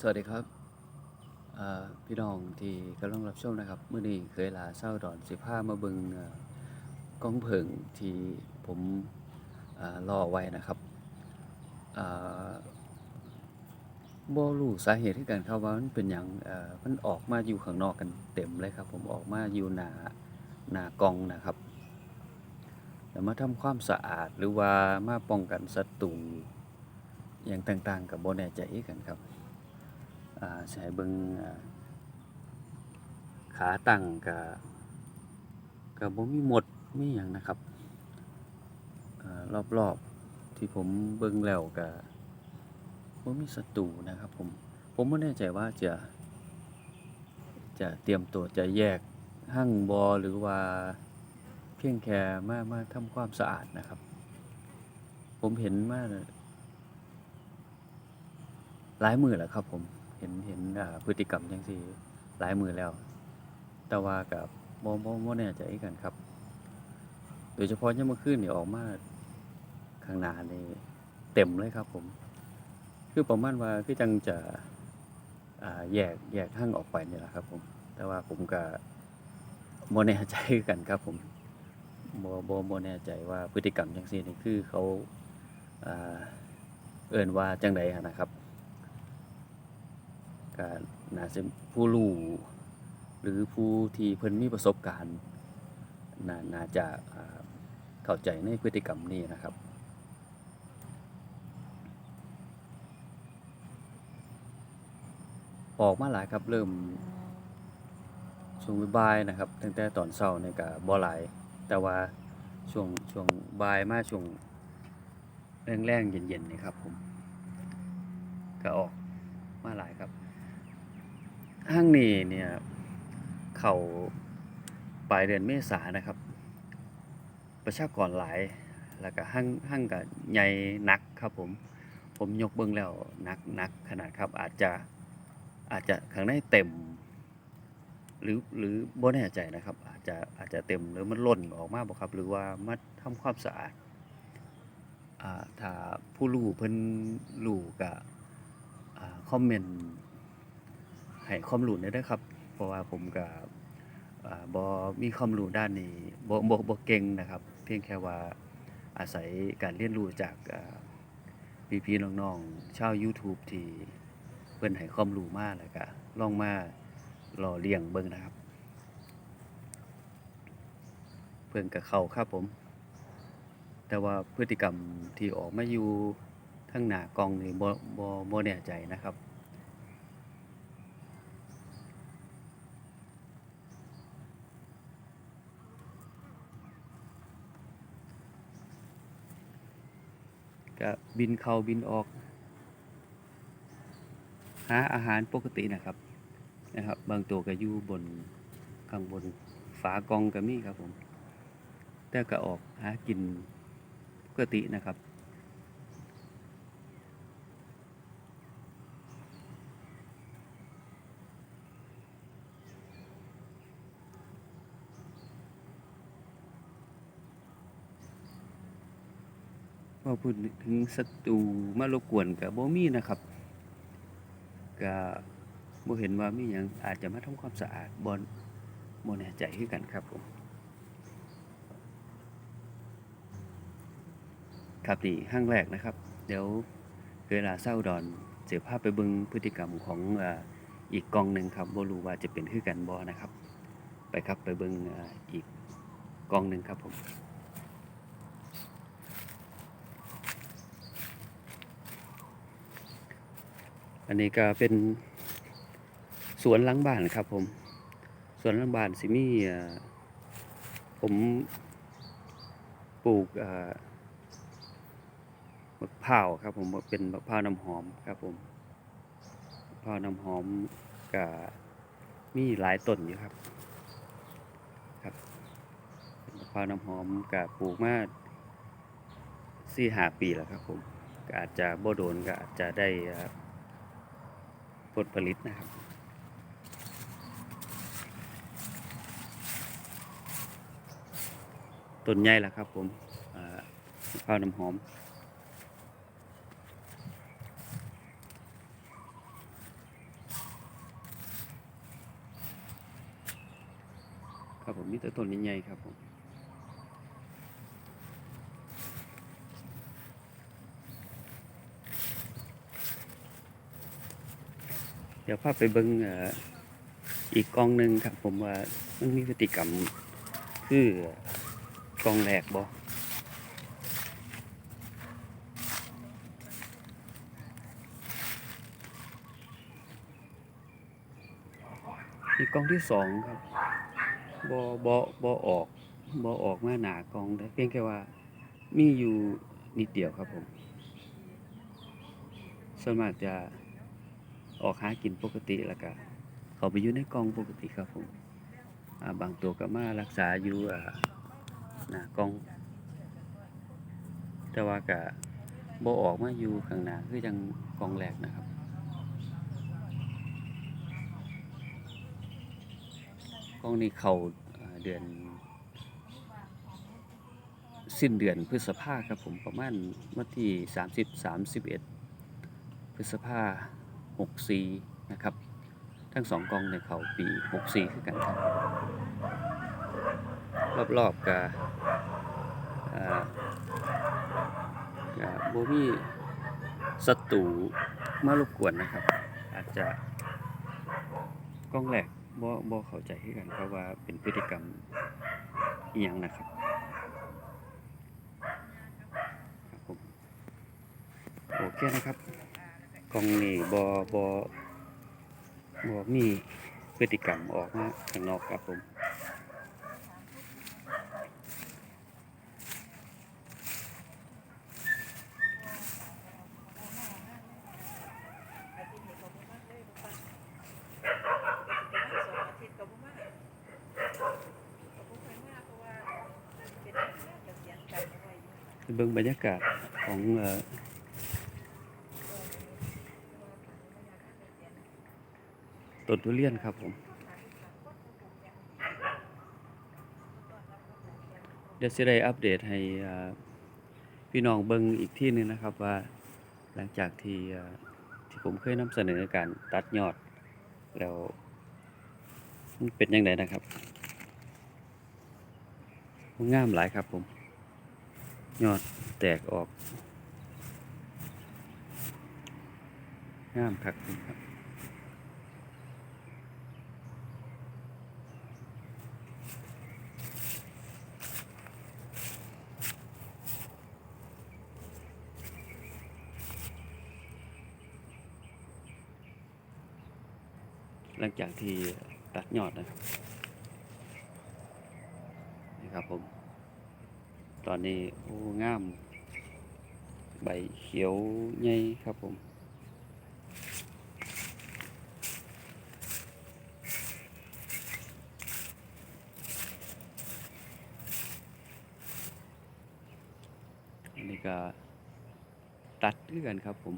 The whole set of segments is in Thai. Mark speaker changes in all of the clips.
Speaker 1: สวัสดีครับพี่น้องที่กำลังรับชมนะครับเมื้อนี้เคยลาเศร้าดอนสิพามาบิ่งกล้องเผิงที่ผมรอไว้นะครับบ่รู้สาเหตุคือกันครับว่ามันเป็นหยังมันออกมาอยู่ข้างนอกกันเต็มเลยครับ ผมออกมาอยู่หน้าหน้ากองนะครับแล้วมาทำความสะอาดหรือว่ามาป้องกันศัตรูอย่างต่างๆก็บ่แน่ใจกันครับ อ่าสิให้เบิงอ่าขาตั้งก็ก็บ่มีหมดมีหยังนะครับอ่ารอบๆที่ผมเบิ่งแล้วก็บ่มีศัตรูนะครับผมผมบ่แน่ใจว่าจะ จะเตรียมตัวจะแยกหั่งบ่หรือว่าเพียงแค่มามาทำความสะอาดนะครับ ผมเห็นมาหลายมือแล้วครับผม เห็นเห็นพฤติกรรมจังซี่หลายมือแล้ว แต่ว่าก็บ่บ่บ่แน่ใจคือกันครับ โดยเฉพาะยามมื้อคืนเนี่ยออกมาข้างหน้านี่เต็มเลยครับผม คือประมาณว่าคือจังจะแยกแยกหั่งออกไปนี่แหละครับผม แต่ว่าผมก็บ่แน่ใจกันครับผมบ่บ่บ่แน่ใจว่าพฤติกรรมจังซี่นี่คือเขาเอิ้นว่าจังใดนะครับ ก็น่าสิผู้รู้หรือผู้ที่เพิ่นมีประสบการณ์น่าน่าจะเข้าใจในพฤติกรรมนี้นะครับออกมาหลายครับเริ่มช่วงบ่ายนะครับ ตั้งแต่ตอนเช้านี่ก็บ่หลาย แต่ว่าช่วงช่วงบ่ายมาช่วงแรงๆเย็นๆนี่ครับผมก็ออกมาหลายครับ ห้างนี้เนี่ยเข้าปลายเดือนเมษานะครับ ประชากรหลายแล้วก็ห้างห้างก็ใหญ่นักครับผมผมยกเบิ่งแล้วนักนักขนาดครับอาจจะอาจจะข้างในเต็ม หรือหรือบ่แน่ใจนะครับ อาจจะอาจจะเต็มหรือมันล้นออกมาบ่ครับ หรือว่ามาทำความสะอาดอ่าถ้าผู้รู้เพิ่นรู้ก็อ่าคอมเมนต์ ให้ความรู้หน่ยเด้ครับ เพราะว่าผมก็อ่าบ่มีความรู้ด้านนี้บ่บ่บ่เก่งนะครับ เพียงแค่ว่าอาศัยการเรียนรู้จากอ่พี่ๆน้องๆชาวยูทูบที่เพิ่นให้ความรู้มาแล้วก็ลองมาหล่อเลี้ยงเบิ่งนะครับ เพิ่นก็เข้าครับผม แต่ว่าพฤติกรรมที่ออกมาอยู่ทางหน้ากองนี่บ่บ่บ่แน่ใจนะครับ ก็บินเข้าบินออก หาอาหารปกตินะครับนะครับ บางตัวก็อยู่บนข้างบนฝากองก็มีครับผม แต่ก็ออกหากินปกตินะครับ พอพูดถึงศัตรูมารบกวนกับโบมี่นะครับก็บ่เห็นว่ามีหยังอาจจะมาทำความสะอาดบ่บ่แน่ใจคือกันครับผมครับนี่ห้างแรกนะครับ เดี๋ยวเวลาเศร้าดอนเสียภาพไปบิ่งพฤติกรรมของอีกกองหนึ่งครับโบรู้ว่าจะเป็นคือกันบ่นะครับ ไปครับไปบิ่งอีกกองหนึ่งครับผม อันนี้ก็เป็นสวนหลังบ้านครับผมสวนหลังบ้านสิมีเอ่ผมปลูกมะพร้าวครับผมเป็นมะพร้าวน้ำหอมครับผมมะพร้าวน้ำหอมก็มีหลายต้นอยู่ครับครับมะพร้าวน้ำหอมก็ปลูกมาสี่ห้าปีแล้วครับผมก็อาจจะบ่โดนก็อาจจะได้ ผลผลิตนะครับต้นใหญ่ละครับผมข้าวน้ำหอม ครับผมนี่แต่ต้นใหญ่ครับผม เดี๋ยวพาไปเบิ่งอีกกองหนึ่งครับผมว่ามันมีพฤติกรรมคือกองแรกบ่อีกกองที่สองครับบอบอบอออกบอออกมาหนากองได้เพียงแค่ว่ามีอยู่นิดเดียวครับผมส่วนมากจะ ออกหากินปกติแล้วก็เขาไปอยู่ในกองปกติครับผมบางตัวก็มารักษาอยู่หน้ากอง แต่ว่าก็บอออกมาอยู่ข้างหน้าคือจังกองแรกนะครับกองนี้เขาเอ่อเดือน สิ้นเดือนพฤษภาครับผมประมาณวันที่ 30 31 พฤษภา 64 นะครับ ทั้งสองกองในเขาปี 64 คือกันครับ รอบๆกับกับโบมีศัตรูมารบกวนนะครับ อาจจะกล้องแรกบ่บ่เข้าใจคือกันครับว่าเป็นพฤติกรรมอีหยังนะครับครับผมโอเคนะครับ กล้องนี้บ่บ่บ่มีพฤติกรรมออกมาข้างนอกครับผมเบิ่งบรรยากาศของเอ่อ ต้นทุเรียนครับผม เดี๋ยวสิได้อัปเดตให้พี่น้องเบิ่งอีกที่หนึงนะครับว่าหลังจากที่ที่ผมเคยนำเสนอการตัดยอด แล้วมันเป็นยังไงนะครับงามหลายครับผม ยอดแตกออก งามคักผมครับ หลังจากที่ตัดยอดนะครับนี่ครับผม ตอนนี้โอ้งาม ใบเขียวใหญ่ครับผมอันนี้ก็ตัดด้วยกันครับผม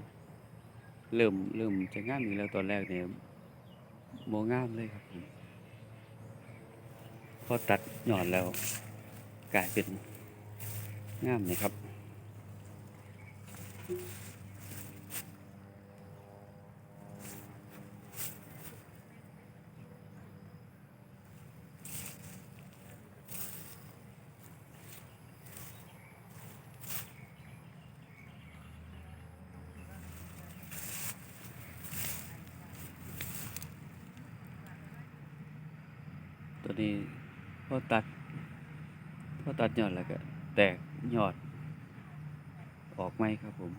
Speaker 1: เริ่มเริ่มจะงามอีกแล้วตอนแรกเนี่ย โมงามเลยครับผมพอตัดหย่อนแล้ว กลายเป็นงามเลยครับ ตัวนี้พอตัดพอตัดยอดแล้วก็ แตกยอด ออกไหมครับผม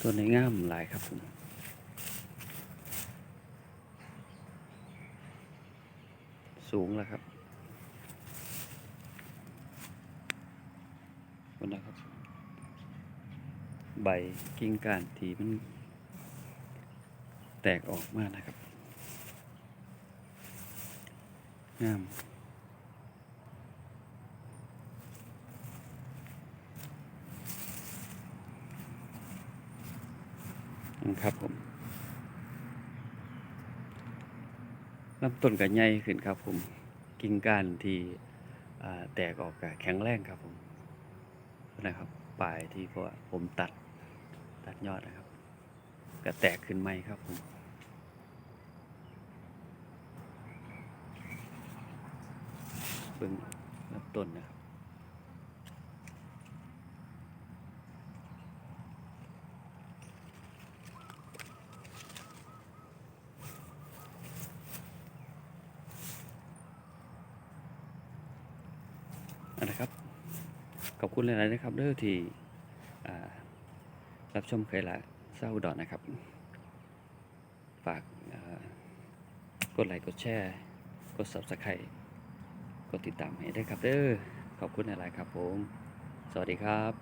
Speaker 1: ตัวในี้งามหลายครับผม สูงแล้วครับค นะครับ ใบกิ่งก้านที่มันแตกออกมานะครับ งามครับผมลำต้นก็ใหญ่ขึ้นครับผม กิ่งก้านที่แตกออกก็แข็งแรงครับผม นะครับ ปลายที่เพราะผมตัดตัดยอดนะครับ ก็แตกขึ้นไหมครับผมเบื้องลำต้นนะครับ ขอบคุณหลายๆนะครับด้วยที่รับชมเคยละเศร้าดอนนะครับ ฝากกดไลค์กดแชร์ กด subscribe กดติดตามให้ได้ครับเด้อขอบคุณหลายๆครับผม สวัสดีครับ